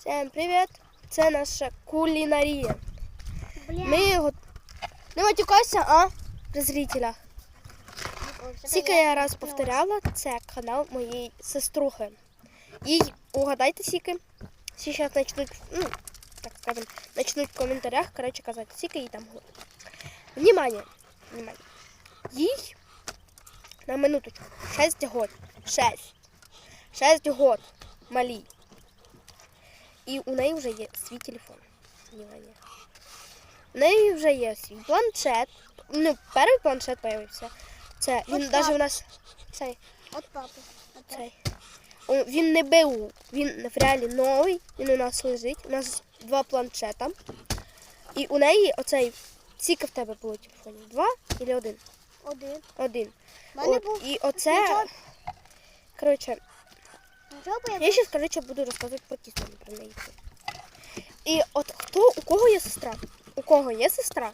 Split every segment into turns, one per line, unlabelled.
Всем привіт! Це наша кулінарія.
Бля.
Ми го... Не матюкайся, а? При зрителях. Скільки я раз повторяла, це канал моєї сеструхи. Їй угадайте скільки. Всі зараз почнуть, ну, так скажем, почнуть в коментарях, коротше, казати, скільки їй там год. Внимание! Внимание. Їй на минуточку. 6 год. 6. 6 год. Малій. І у неї вже є свій телефон. Внимание. У неї вже є свій планшет. Ну, перший планшет появився. Це він навіть у нас цей,
От папи. От
цей. Він не БУ, він в реалі новий, він у нас лежить. У нас два планшета. І у неї оцей. Скільки в тебе було телефонів? Два чи один?
Один.
Один. От,
був
і оце. Коротше, я зараз, коротше, буду розказувати про тісто про неї. І от хто, у кого є сестра? У кого є сестра?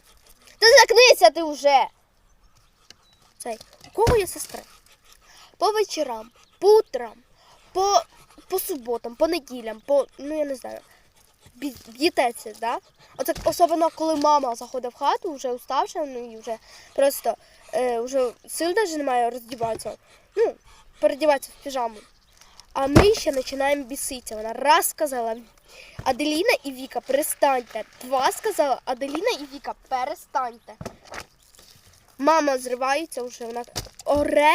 Та закнися ти вже! Цей. У кого є сестра? По вечорам, по утрам, по, по суботам, по неділям, по, ну я не знаю, б'єтеся, да? Оце особливо, коли мама заходить в хату, вже уставша, ну і вже просто е, вже сил навіть немає роздіватися. Ну, передіватися в піжаму. А ми ще починаємо біситися. Вона раз сказала Аделіна і Віка, перестаньте. Два сказала Аделіна і Віка, перестаньте. Мама зривається вже, вона оре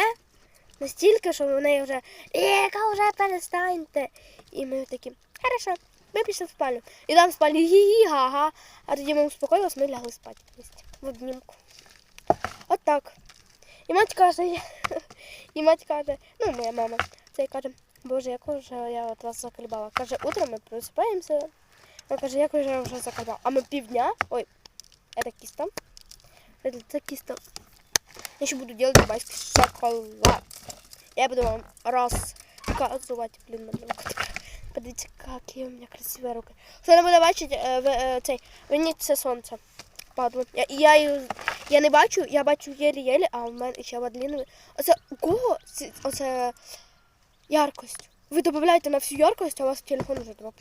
настільки, що в неї вже Віка, вже перестаньте. І ми такі, хорошо, ми пішли в спальню. І там в спальні гі-гі, га-га. А тоді ми успокоїлися, ми лягли спати вместе, в обнімку. От так. І мать каже, і мать каже, ну моя мама, це каже, Боже, яку ж я от вас заколебала. Каже, утром ми просипаємося. Вона каже, як же я вже заколебала. А ми півдня. Ой, это киста. Это, это киста. Я еще буду делать дубайский шоколад. Я буду вам рассказывать. Блин, на руку. Подивіться, какие у меня красивые руки. Хто не буде бачити, е, ви, е, цей, виніть це сонце. Падло. Я, я, її- я не бачу, я бачу єлі-єлі, а в мене ще в Аделінові. Оце у кого ці- оце яркость? Ви додаєте на всю яркость, а у вас телефон вже 2%.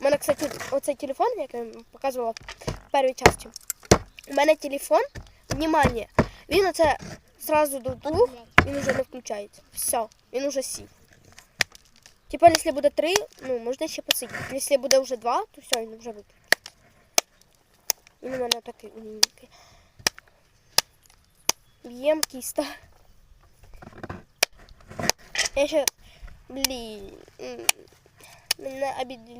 У мене, кстати, оцей телефон, як я вам показувала в першій часті. У мене телефон, внимание, він оце зразу до двох, він вже не включається. Все, він вже сів. Типа, якщо буде три, ну, можна ще посидіти. Якщо буде вже два, то все, він вже виключиться. Він у мене такий умненький. Б'єм кіста. Я ще, блін, м, мене обідали.